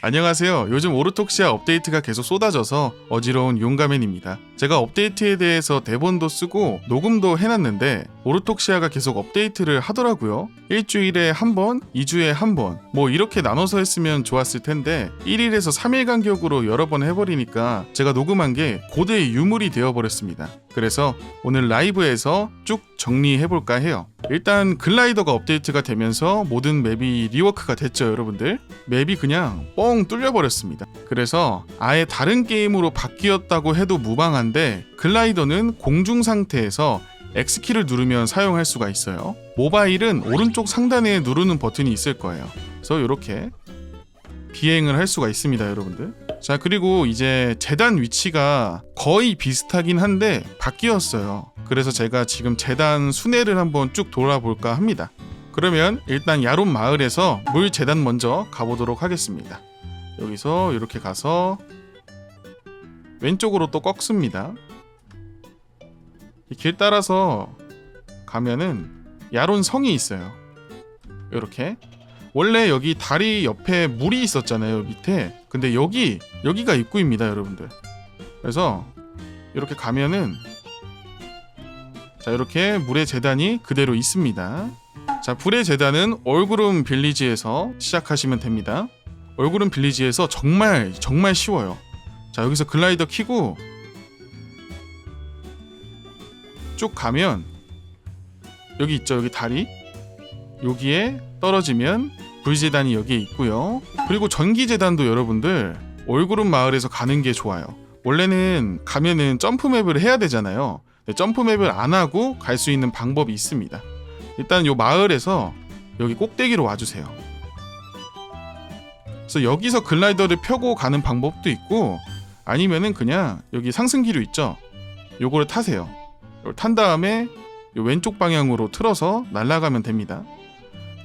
안녕하세요. 요즘 오르톡시아 업데이트가 계속 쏟아져서 어지러운 용가맨입니다. 제가 업데이트에 대해서 대본도 쓰고 녹음도 해놨는데 오르톡시아가 계속 업데이트를 하더라고요. 일주일에 한 번, 2주에 한 번, 뭐 이렇게 나눠서 했으면 좋았을 텐데 1일에서 3일 간격으로 여러 번 해버리니까 제가 녹음한 게 고대의 유물이 되어버렸습니다. 그래서 오늘 라이브에서 쭉 정리해볼까 해요. 일단 글라이더가 업데이트가 되면서 모든 맵이 리워크가 됐죠, 여러분들. 맵이 그냥 뻥 뚫려버렸습니다. 그래서 아예 다른 게임으로 바뀌었다고 해도 무방한 데 글라이더는 공중 상태에서 X키를 누르면 사용할 수가 있어요. 모바일은 오른쪽 상단에 누르는 버튼이 있을 거예요. 그래서 이렇게 비행을 할 수가 있습니다, 여러분들. 자, 그리고 이제 재단 위치가 거의 비슷하긴 한데 바뀌었어요. 그래서 제가 지금 재단 순회를 한번 쭉 돌아볼까 합니다. 그러면 일단 야론 마을에서 물 재단 먼저 가보도록 하겠습니다. 여기서 이렇게 가서 왼쪽으로 또 꺾습니다. 이길 따라서 가면은 야론 성이 있어요. 이렇게 원래 여기 다리 옆에 물이 있었잖아요 밑에. 근데 여기 여기가 입구입니다, 여러분들. 그래서 이렇게 가면은 자 이렇게 물의 재단이 그대로 있습니다. 자 불의 재단은 얼구름 빌리지에서 시작하시면 됩니다. 얼구름 빌리지에서 정말 정말 쉬워요. 자 여기서 글라이더 키고 쭉 가면 여기 있죠 여기 다리 여기에 떨어지면 불재단이 여기에 있고요. 그리고 전기재단도 여러분들 얼구름 마을에서 가는 게 좋아요. 원래는 가면은 점프맵을 해야 되잖아요. 점프맵을 안 하고 갈 수 있는 방법이 있습니다. 일단 요 마을에서 여기 꼭대기로 와주세요. 그래서 여기서 글라이더를 펴고 가는 방법도 있고 아니면은 그냥 여기 상승기류 있죠. 요거를 타세요. 요걸 탄 다음에 요 왼쪽 방향으로 틀어서 날아가면 됩니다.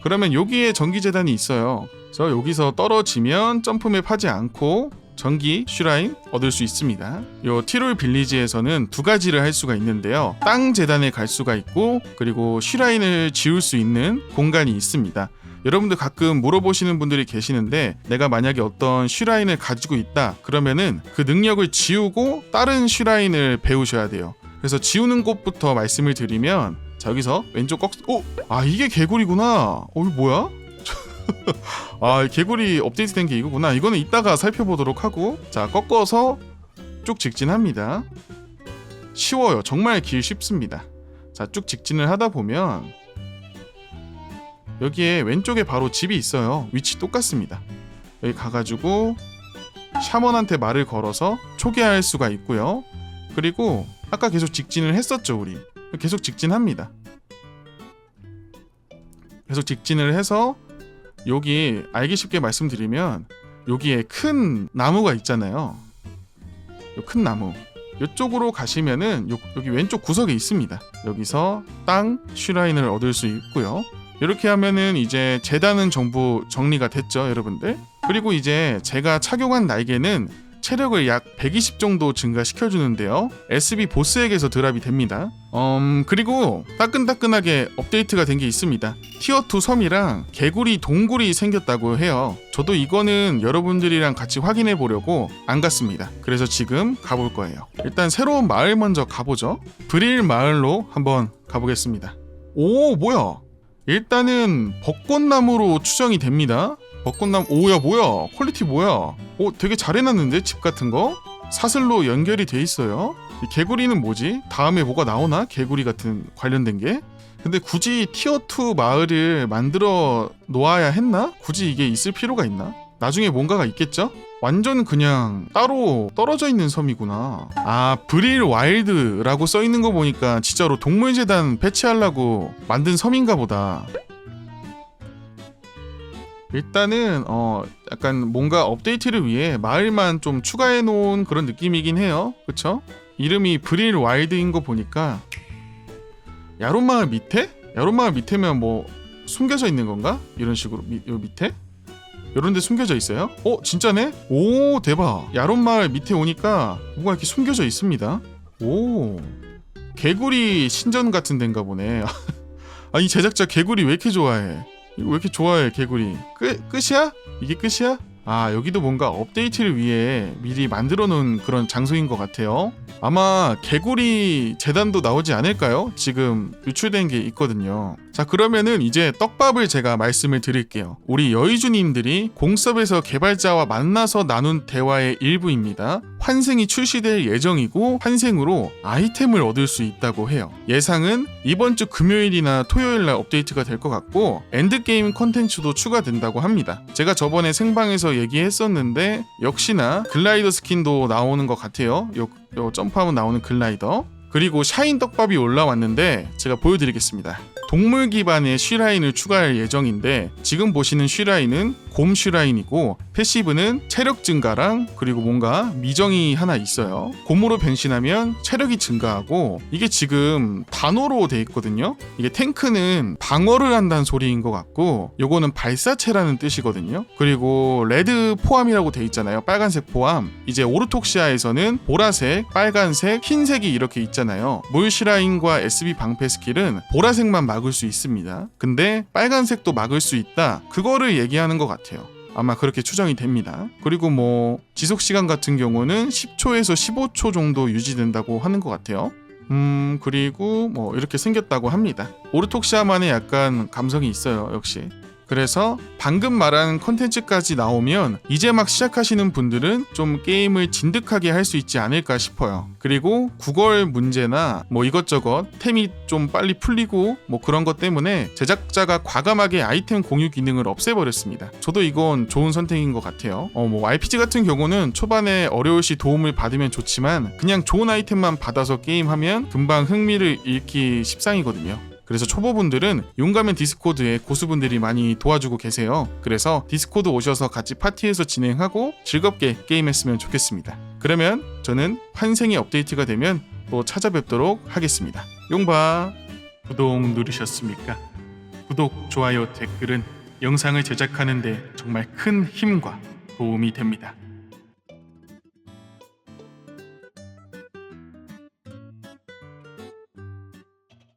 그러면 여기에 전기 재단이 있어요. 그래서 여기서 떨어지면 점프맵 하지 않고 전기 슈라인 얻을 수 있습니다. 요 티롤 빌리지에서는 두 가지를 할 수가 있는데요. 땅 재단에 갈 수가 있고 그리고 슈라인을 지울 수 있는 공간이 있습니다. 여러분들 가끔 물어보시는 분들이 계시는데 내가 만약에 어떤 슈라인을 가지고 있다 그러면은 그 능력을 지우고 다른 슈라인을 배우셔야 돼요. 그래서 지우는 곳부터 말씀을 드리면 자 여기서 왼쪽 꺾 오! 아 이게 개구리구나. 어 이거 뭐야? 아 개구리 업데이트된 게 이거구나. 이거는 이따가 살펴보도록 하고 자 꺾어서 쭉 직진합니다. 쉬워요. 정말 길 쉽습니다. 자 쭉 직진을 하다 보면 여기에 왼쪽에 바로 집이 있어요. 위치 똑같습니다. 여기 가가지고 샤먼한테 말을 걸어서 초기화할 수가 있고요. 그리고 아까 계속 직진을 했었죠 우리. 계속 직진합니다. 계속 직진을 해서 여기 알기 쉽게 말씀드리면 여기에 큰 나무가 있잖아요. 요큰 나무. 이쪽으로 가시면은 요- 여기 왼쪽 구석에 있습니다. 여기서 땅 슈라인을 얻을 수 있고요. 이렇게 하면은 이제 재단은 전부 정리가 됐죠, 여러분들. 그리고 이제 제가 착용한 날개는 체력을 약 120 정도 증가시켜 주는데요. SB 보스에게서 드랍이 됩니다. 음, 그리고 따끈따끈하게 업데이트가 된 게 있습니다. 티어 2 섬이랑 개구리 동굴이 생겼다고 해요. 저도 이거는 여러분들이랑 같이 확인해 보려고 안 갔습니다. 그래서 지금 가볼 거예요. 일단 새로운 마을 먼저 가보죠. 브릴 마을로 한번 가보겠습니다. 오, 뭐야? 일단은 벚꽃나무로 추정이 됩니다. 벚꽃나무 오야 뭐야? 퀄리티 뭐야? 오 되게 잘 해놨는데 집 같은 거? 사슬로 연결이 돼 있어요. 이 개구리는 뭐지? 다음에 뭐가 나오나? 개구리 같은 관련된 게? 근데 굳이 티어 2 마을을 만들어 놓아야 했나? 굳이 이게 있을 필요가 있나 나중에 뭔가가 있겠죠 완전 그냥 따로 떨어져 있는 섬이구나 아 브릴 와일드라고 써 있는 거 보니까 진짜로 동물재단 배치하려고 만든 섬인가 보다 일단은 어 약간 뭔가 업데이트를 위해 마을만 좀 추가해 놓은 그런 느낌이긴 해요. 그쵸? 이름이 브릴 와일드인 거 보니까 야론 마을 밑에? 야론 마을 밑에면 뭐 숨겨져 있는 건가? 이런 식으로 미, 요 밑에? 요런 데 숨겨져 있어요? 어 진짜네? 오 대박 야론 마을 밑에 오니까 뭔가 이렇게 숨겨져 있습니다 오 개구리 신전 같은 데인가 보네 아이 제작자 개구리 왜 이렇게 좋아해 이거 왜 이렇게 좋아해 개구리 끝 끝이야? 이게 끝이야? 아, 여기도 뭔가 업데이트를 위해 미리 만들어 놓은 그런 장소인 것 같아요. 아마 개구리 재단도 나오지 않을까요? 지금 유출된 게 있거든요. 자, 그러면은 이제 떡밥을 제가 말씀을 드릴게요. 우리 여의주님들이 공섭에서 개발자와 만나서 나눈 대화의 일부입니다. 환생이 출시될 예정이고 환생으로 아이템을 얻을 수 있다고 해요. 예상은 이번 주 금요일이나 토요일 날 업데이트가 될 것 같고 엔드게임 컨텐츠도 추가된다고 합니다. 제가 저번에 생방에서 얘기했었는데 역시나 글라이더 스킨도 나오는 것 같아요. 요, 요 점프하면 나오는 글라이더. 그리고 샤인 떡밥이 올라왔는데 제가 보여드리겠습니다. 동물 기반의 쉬라인을 추가할 예정인데 지금 보시는 쉬라인은 곰 쉬라인이고 패시브는 체력 증가랑 그리고 뭔가 미정이 하나 있어요. 곰으로 변신하면 체력이 증가하고 이게 지금 단어로 돼 있거든요. 이게 탱크는 방어를 한다는 소리인 것 같고 요거는 발사체라는 뜻이거든요. 그리고 레드 포함이라고 돼 있잖아요. 빨간색 포함. 이제 오르톡시아에서는 보라색, 빨간색, 흰색이 이렇게 있잖아요. 물시라인과 SB 방패 스킬은 보라색만 막을 수 있습니다. 근데 빨간색도 막을 수 있다. 그거를 얘기하는 것 같아요. 아마 그렇게 추정이 됩니다. 그리고 뭐 지속 시간 같은 경우는 10초에서 15초 정도 유지된다고 하는 것 같아요. 음 그리고 뭐 이렇게 생겼다고 합니다. 오르톡시아만의 약간 감성이 있어요 역시. 그래서 방금 말한 컨텐츠까지 나오면 이제 막 시작하시는 분들은 좀 게임을 진득하게 할 수 있지 않을까 싶어요. 그리고 구걸 문제나 뭐 이것저것 템이 좀 빨리 풀리고 뭐 그런 것 때문에 제작자가 과감하게 아이템 공유 기능을 없애버렸습니다. 저도 이건 좋은 선택인 것 같아요. 어, 뭐 RPG 같은 경우는 초반에 어려울 시 도움을 받으면 좋지만 그냥 좋은 아이템만 받아서 게임하면 금방 흥미를 잃기 십상이거든요. 그래서 초보분들은 용가면 디스코드에 고수분들이 많이 도와주고 계세요. 그래서 디스코드 오셔서 같이 파티에서 진행하고 즐겁게 게임했으면 좋겠습니다. 그러면 저는 환생이 업데이트가 되면 또 찾아뵙도록 하겠습니다. 용바 구독 누르셨습니까? 구독, 좋아요, 댓글은 영상을 제작하는데 정말 큰 힘과 도움이 됩니다.